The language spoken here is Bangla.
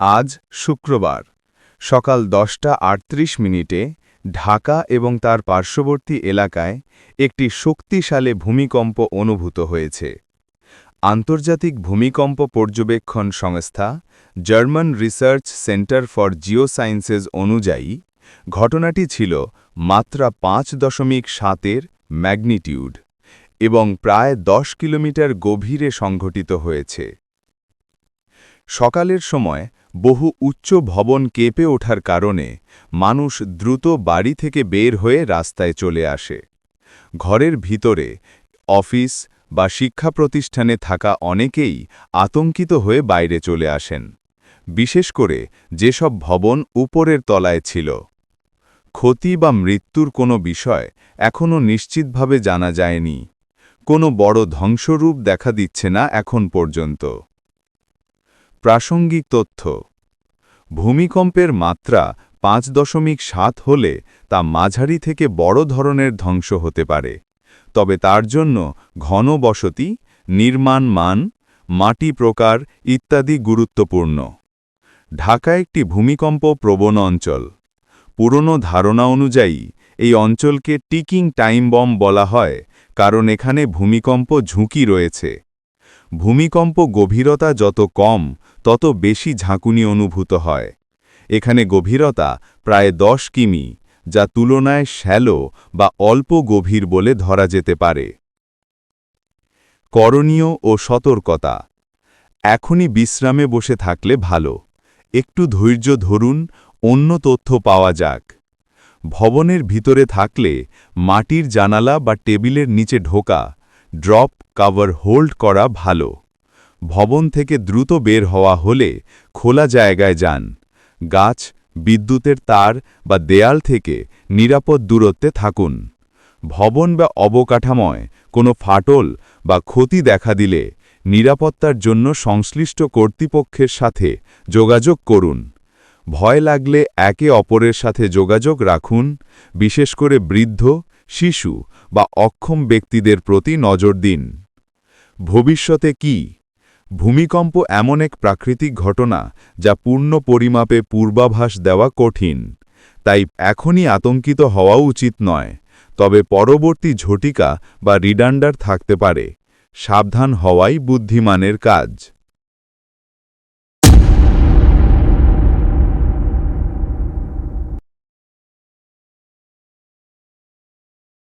আজ শুক্রবার, সকাল দশটা আটত্রিশ মিনিটে ঢাকা এবং তার পার্শ্ববর্তী এলাকায় একটি শক্তিশালী ভূমিকম্প অনুভূত হয়েছে। আন্তর্জাতিক ভূমিকম্প পর্যবেক্ষণ সংস্থা German research centre for geosciences অনুযায়ী, ঘটনাটি ছিল মাত্রা পাঁচ দশমিক সাতের ম্যাগনিটিউড এবং প্রায় দশ কিলোমিটার গভীরে সংঘটিত হয়েছে। সকালের সময় বহু উচ্চ ভবন কেঁপে ওঠার কারণে মানুষ দ্রুত বাড়ি থেকে বের হয়ে রাস্তায় চলে আসে। ঘরের ভিতরে, অফিস বা শিক্ষা প্রতিষ্ঠানে থাকা অনেকেই আতঙ্কিত হয়ে বাইরে চলে আসেন। বিশেষ করে যেসব ভবন উপরের তলায় ছিল। ক্ষতি বা মৃত্যুর কোনো বিষয় এখনও নিশ্চিতভাবে জানা যায়নি। কোনো বড় ধ্বংসরূপ দেখা দিচ্ছে না এখন পর্যন্ত। প্রাসঙ্গিক তথ্য। ভূমিকম্পের মাত্রা পাঁচ দশমিক সাত হলে তা মাঝারি থেকে বড় ধরনের ধ্বংস হতে পারে। তবে তার জন্য ঘন বসতি, নির্মাণ মান, মাটি প্রকার ইত্যাদি গুরুত্বপূর্ণ। ঢাকা একটি ভূমিকম্প প্রবণ অঞ্চল। পুরনো ধারণা অনুযায়ী, এই অঞ্চলকে টিকিং টাইম বম বলা হয়, কারণ এখানে ভূমিকম্প ঝুঁকি রয়েছে। ভূমিকম্প গভীরতা যত কম তত বেশি ঝাঁকুনি অনুভূত হয়। এখানে গভীরতা প্রায় দশ কিমি, যা তুলনায় শ্যালো বা অল্প গভীর বলে ধরা যেতে পারে। করণীয় ও সতর্কতা। এখনই বিশ্রামে বসে থাকলে ভালো। একটু ধৈর্য ধরুন, অন্য তথ্য পাওয়া যাক। ভবনের ভিতরে থাকলে মাটির জানালা বা টেবিলের নিচে ঢোকা, ড্রপ কাভার হোল্ড করা ভালো। ভবন থেকে দ্রুত বের হওয়া হলে খোলা জায়গায় যান। গাছ, বিদ্যুতের তার বা দেয়াল থেকে নিরাপদ দূরত্বে থাকুন। ভবন বা অবকাঠাময় কোনো ফাটল বা ক্ষতি দেখা দিলে নিরাপত্তার জন্য সংশ্লিষ্ট কর্তৃপক্ষের সাথে যোগাযোগ করুন। ভয় লাগলে একে অপরের সাথে যোগাযোগ রাখুন, বিশেষ করে বৃদ্ধ, শিশু বা অক্ষম ব্যক্তিদের প্রতি নজর দিন। ভবিষ্যতে কি ভূমিকম্প এমন এক প্রাকৃতিক ঘটনা যা পূর্ণ পরিমাপে পূর্বাভাস দেওয়া কঠিন। তাই এখনই আতঙ্কিত হওয়া উচিত নয়, তবে পরবর্তী ঝটিকা বা রিডান্ডার থাকতে পারে। সাবধান হওয়াই বুদ্ধিমানের কাজ।